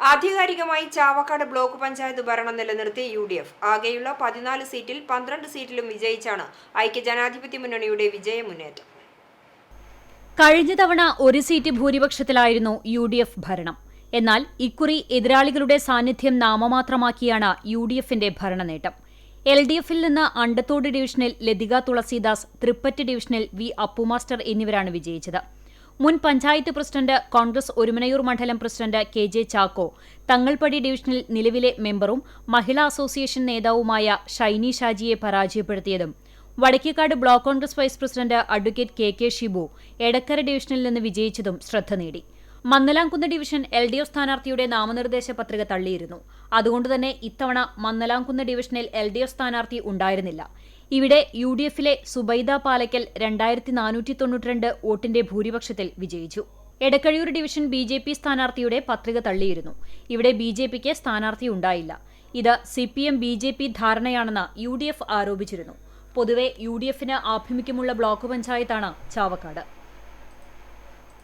ആധികാരികമായി ചാവക്കാട് ബ്ലോക്ക് പഞ്ചായത്ത് ഭരണം നിലനിർത്തി യു ഡി എഫ് ആകെയുള്ള പതിനാല് സീറ്റിൽ പന്ത്രണ്ട് സീറ്റിലും വിജയിച്ചാണ് ഐക്യജനാധിപത്യ മുന്നണിയുടെ വിജയമുന്നേറ്റം കഴിഞ്ഞ തവണ ഒരു സീറ്റ് ഭൂരിപക്ഷത്തിലായിരുന്നു യു ഡി എഫ് ഭരണം. എന്നാൽ ഇക്കുറി എതിരാളികളുടെ സാന്നിധ്യം നാമമാത്രമാക്കിയാണ് യു ഡി എഫിന്റെ ഭരണനേട്ടം. എൽ ഡി എഫിൽ നിന്ന് അണ്ടത്തോട് ഡിവിഷനിൽ ലതിക തുളസീദാസ് തൃപ്പറ്റ് ഡിവിഷനിൽ വി അപ്പുമാസ്റ്റർ എന്നിവരാണ് വിജയിച്ചത്. മുൻ പഞ്ചായത്ത് പ്രസിഡന്റ് കോൺഗ്രസ് ഒരുമനയൂർ മണ്ഡലം president K J Chacko Thangalpadi ഡിവിഷനിൽ നിലവിലെ മെമ്പറും മഹിളാ അസോസിയേഷൻ നേതാവുമായ ഷൈനി ഷാജിയെ പരാജയപ്പെടുത്തിയതും. Vadakkekad block Congress vice president advocate K K Shibu Edakkara ഡിവിഷനിൽ നിന്ന് വിജയിച്ചതും ശ്രദ്ധ നേടി. Mannalamkunnu division L D F സ്ഥാനാർത്ഥിയുടെ നാമനിർദ്ദേശ പത്രിക തള്ളിയിരുന്നു. അതുകൊണ്ടുതന്നെ ഇത്തവണ മന്നലാംകുന്ന് ഡിവിഷനിൽ എൽ ഡി എഫ് സ്ഥാനാർത്ഥി ഉണ്ടായിരുന്നില്ല. ഇവിടെ യു ഡി എഫിലെ സുബൈദ പാലക്കൽ രണ്ടായിരത്തി നാനൂറ്റി തൊണ്ണൂറ്റിരണ്ട് വോട്ടിന്റെ ഭൂരിപക്ഷത്തിൽ വിജയിച്ചു. Edakkazhiyur division B J P സ്ഥാനാർത്ഥിയുടെ പത്രിക തള്ളിയിരുന്നു. ഇവിടെ ബി ജെ പിക്ക് സ്ഥാനാർത്ഥി ഉണ്ടായില്ല. ഇത് C P M B J P ധാരണയാണെന്ന് U D F ആരോപിച്ചിരുന്നു. പൊതുവെ യു ഡി എഫിന് ആഭിമുഖ്യമുള്ള ബ്ലോക്ക് പഞ്ചായത്താണ് ചാവക്കാട്.